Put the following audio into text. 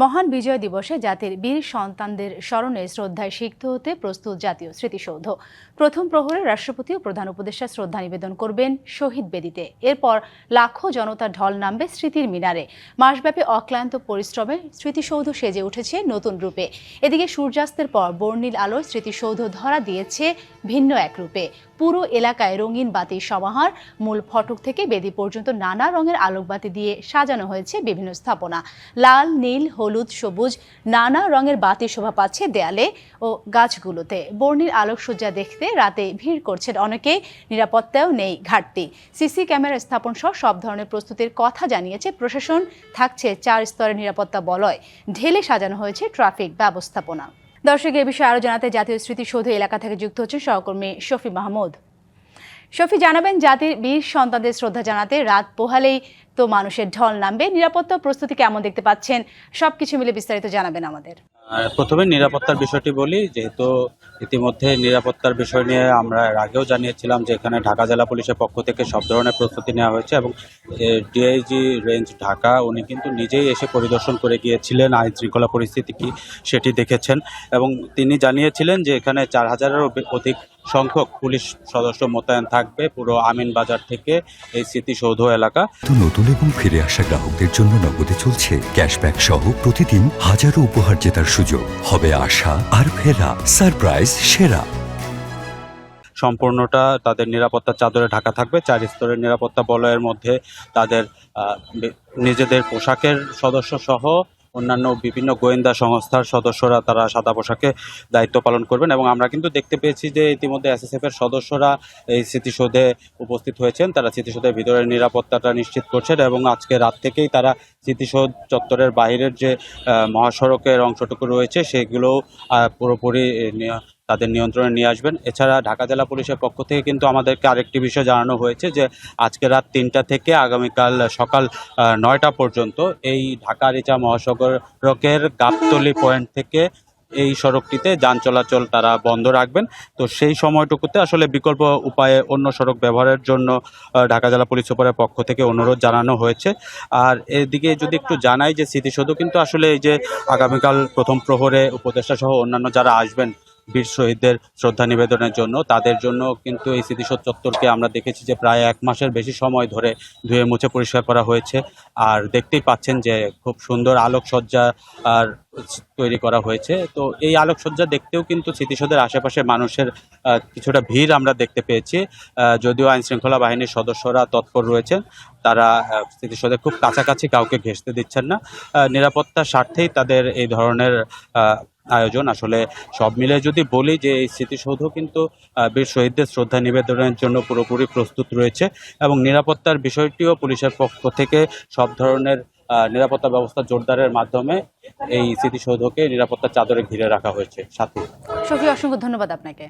মহান বিজয় দিবসে জাতির বীর সন্তানদের স্মরণে শ্রদ্ধায় সিক্ত হতে প্রস্তুত জাতীয় স্মৃতিসৌধ। প্রথম প্রহরে রাষ্ট্রপতি ও প্রধান উপদেষ্টা শ্রদ্ধা নিবেদন করবেন শহীদ বেদিতে। এরপর লাখো জনতার ঢল নামবে স্মৃতির মিনারে। মাসব্যাপী অক্লান্ত পরিশ্রমে স্মৃতিসৌধ সেজে উঠেছে নতুন রূপে। এদিকে সূর্যাস্তের পর বর্ণিল আলোয় স্মৃতিসৌধ ধরা দিয়েছে ভিন্ন এক রূপে। পুরো এলাকায় রঙিন বাতির সমাহার, মূল ফটক থেকে বেদি পর্যন্ত নানা রঙের আলোকবাতি দিয়ে সাজানো হয়েছে বিভিন্ন স্থাপনা। লাল, নীল, হলুদ, সবুজ, নানা রঙের বাতি শোভা পাচ্ছে দেয়ালে ও গাছগুলোতে। বর্ণিল আলোকসজ্জা দেখতে রাতে ভিড় করছেন অনেকেই, নিরাপত্তাও নেই ঘাটতি। সিসি ক্যামেরা স্থাপন সহ সব ধরনের প্রস্তুতির কথা জানিয়েছে প্রশাসন। থাকছে চার স্তরের নিরাপত্তা বলয়। ঢেলে সাজানো হয়েছে ট্রাফিক ব্যবস্থাপনা। দর্শক, এ বিষয়ে আরও জানাতে জাতীয় স্মৃতিসৌধ এলাকা থেকে যুক্ত হচ্ছেন সহকর্মী শফি মাহমুদ। শফি জানাবেন, জাতির বীর সন্তানদের শ্রদ্ধা জানাতে রাত পোহালেই তো মানুষের ঢল নামবে। নিরাপত্তা প্রস্তুতি কেমন দেখতে পাচ্ছেন? সবকিছু মিলে বিস্তারিত জানাবেন আমাদের। প্রথমে নিরাপত্তার বিষয়টি বলি যেহেতু ইতিমধ্যে নিরাপত্তার বিষয় নিয়ে আমরা এর আগেও জানিয়েছিলাম যে এখানে ঢাকা জেলা পুলিশের পক্ষ থেকে সব ধরনের প্রস্তুতি নেওয়া হয়েছে এবং ডিআইজি রেঞ্জ ঢাকা উনি কিন্তু নিজেই এসে পরিদর্শন করে গিয়েছিলেন আইন শৃঙ্খলা পরিস্থিতি কি সেটি দেখেছেন এবং তিনি জানিয়েছিলেন যে এখানে চার হাজারেরও অধিক সংখ্যক পুলিশ সদস্য মোতায়েন থাকবে পুরো আমিন বাজার থেকে এই স্মৃতিসৌধ এলাকা। নতুন এবং ফিরে আসা গ্রাহকদের জন্য নগদে চলছে ক্যাশব্যাক সহ প্রতিদিন হাজারো উপহার জেতার সুযোগ। হবে আশা আর ফেরা, সারপ্রাইজ, সেরা। সম্পূর্ণটা তাদের নিরাপত্তা চাদরে ঢাকা থাকবে। চার স্তরের নিরাপত্তা বলয়ের মধ্যে তাদের নিজেদের পোশাকের সদস্য সহ অন্যান্য বিভিন্ন গোয়েন্দা সংস্থার সদস্যরা তারা সাদা পোশাকে দায়িত্ব পালন করবেন এবং আমরা কিন্তু দেখতে পেয়েছি যে ইতিমধ্যে এসএসএফ এর সদস্যরা এই স্মৃতিসৌধে উপস্থিত হয়েছেন, তারা স্মৃতিসৌধের ভিতরের নিরাপত্তাটা নিশ্চিত করছেন এবং আজকে রাত থেকেই তারা স্মৃতিসৌধ চত্বরের বাইরের যে মহাসড়কের অংশটুকু রয়েছে সেগুলোও পুরোপুরি তাদের নিয়ন্ত্রণে নিয়ে আসবেন। এছাড়া ঢাকা জেলা পুলিশের পক্ষ থেকে কিন্তু আমাদেরকে আরেকটি বিষয় জানানো হয়েছে যে, আজকে রাত তিনটা থেকে আগামীকাল সকাল নয়টা পর্যন্ত এই ঢাকা রিচা মহাসড়কের গাবতলি পয়েন্ট থেকে এই সড়কটিতে যান চলাচল তারা বন্ধ রাখবেন। তো সেই সময়টুকুতে আসলে বিকল্প উপায়ে অন্য সড়ক ব্যবহারের জন্য ঢাকা জেলা পুলিশ সুপারের পক্ষ থেকে অনুরোধ জানানো হয়েছে। আর এদিকে যদি একটু জানাই যে, স্মৃতিসৌধ কিন্তু আসলে এই যে, আগামীকাল প্রথম প্রহরে উপদেষ্টা সহ অন্যান্য যারা আসবেন বীর শহীদদের শ্রদ্ধা নিবেদনের জন্য। তাদের জন্য কিন্তু এই স্মৃতিসৌধ চত্বরকে আমরা দেখেছি যে প্রায় এক মাসের বেশি সময় ধরে ধুয়ে মুছে পরিষ্কার করা হয়েছে। আর দেখতেই পাচ্ছেন যে খুব সুন্দর আলোকসজ্জা আর তৈরি করা হয়েছে। তো এই আলোকসজ্জা দেখতেও কিন্তু স্মৃতিসৌধের আশেপাশে মানুষের কিছুটা ভিড় আমরা দেখতে পেয়েছি। যদিও আইন শৃঙ্খলা বাহিনীর সদস্যরা তৎপর রয়েছেন তারা আহ, স্মৃতিসৌধের খুব কাছাকাছি কাউকে ঘেঁষতে দিচ্ছেন না। নিরাপত্তার স্বার্থেই তাদের এই ধরনের আয়োজন। আসলে সব মিলে যদি বলি যে এই স্মৃতিসৌধ কিন্তু বীর শহীদদের শ্রদ্ধা নিবেদনের জন্য পুরোপুরি প্রস্তুত রয়েছে এবং নিরাপত্তার বিষয়টিও পুলিশের পক্ষ থেকে সব ধরনের নিরাপত্তা ব্যবস্থা জোরদারের মাধ্যমে এই স্মৃতিসৌধকে নিরাপত্তার চাদরে ঘিরে রাখা হয়েছে। সাথে। সফি অসংখ্য ধন্যবাদ আপনাকে।